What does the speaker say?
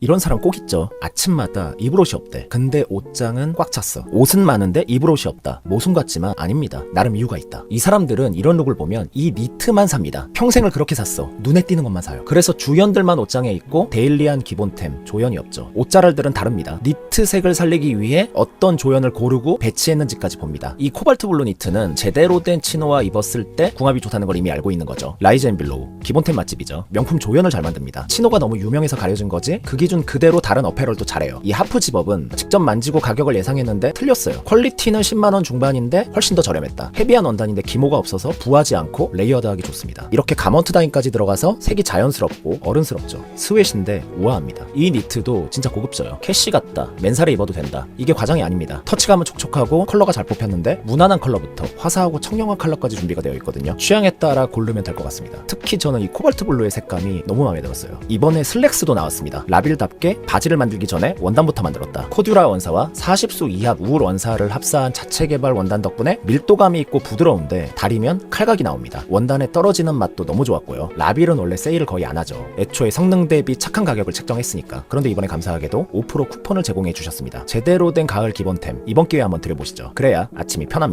이런 사람 꼭 있죠. 아침마다 입을 옷이 없대. 근데 옷장은 꽉 찼어. 옷은 많은데 입을 옷이 없다. 모순 같지만 아닙니다. 나름 이유가 있다. 이 사람들은 이런 룩을 보면 이 니트만 삽니다. 평생을 그렇게 샀어. 눈에 띄는 것만 사요. 그래서 주연들만 옷장에 있고 데일리한 기본템, 조연이 없죠. 옷자랄들은 다릅니다. 니트 색을 살리기 위해 어떤 조연을 고르고 배치했는지까지 봅니다. 이 코발트 블루 니트는 제대로 된 치노와 입었을 때 궁합이 좋다는 걸 이미 알고 있는 거죠. 라이즈 앤 빌로우. 기본템 맛집이죠. 명품 조연을 잘 만듭니다. 치노가 너무 유명해서 가려진 거지 그 기준 그대로 다른 어페럴도 잘해요. 이 하프 집업은 직접 만지고 가격을 예상했는데 틀렸어요. 퀄리티는 10만원 중반인데 훨씬 더 저렴했다. 헤비한 원단인데 기모가 없어서 부하지 않고 레이어드하기 좋습니다. 이렇게 가먼트 다인까지 들어가서 색이 자연스럽고 어른스럽죠. 스웨트인데 우아합니다. 이 니트도 진짜 고급져요. 캐시 같다. 맨살에 입어도 된다. 이게 과장이 아닙니다. 터치감은 촉촉하고 컬러가 잘 뽑혔는데 무난한 컬러부터 화사하고 청량한 컬러까지 준비가 되어 있거든요. 취향에 따라 고르면 될 것 같습니다. 특히 저는 이 코발트 블루의 색감이 너무 마음에 들었어요. 이번에 슬랙스도 나왔습니다. 라빌 답게 바지를 만들기 전에 원단부터 만들었다. 코듀라 원사와 40수 이합 우울 원사를 합사한 자체 개발 원단 덕분에 밀도감이 있고 부드러운데 다리면 칼각이 나옵니다. 원단에 떨어지는 맛도 너무 좋았고요. 라빌은 원래 세일을 거의 안 하죠. 애초에 성능 대비 착한 가격을 책정했으니까. 그런데 이번에 감사하게도 5% 쿠폰을 제공해 주셨습니다. 제대로 된 가을 기본템 이번 기회에 한번 드려보시죠. 그래야 아침이 편합니다.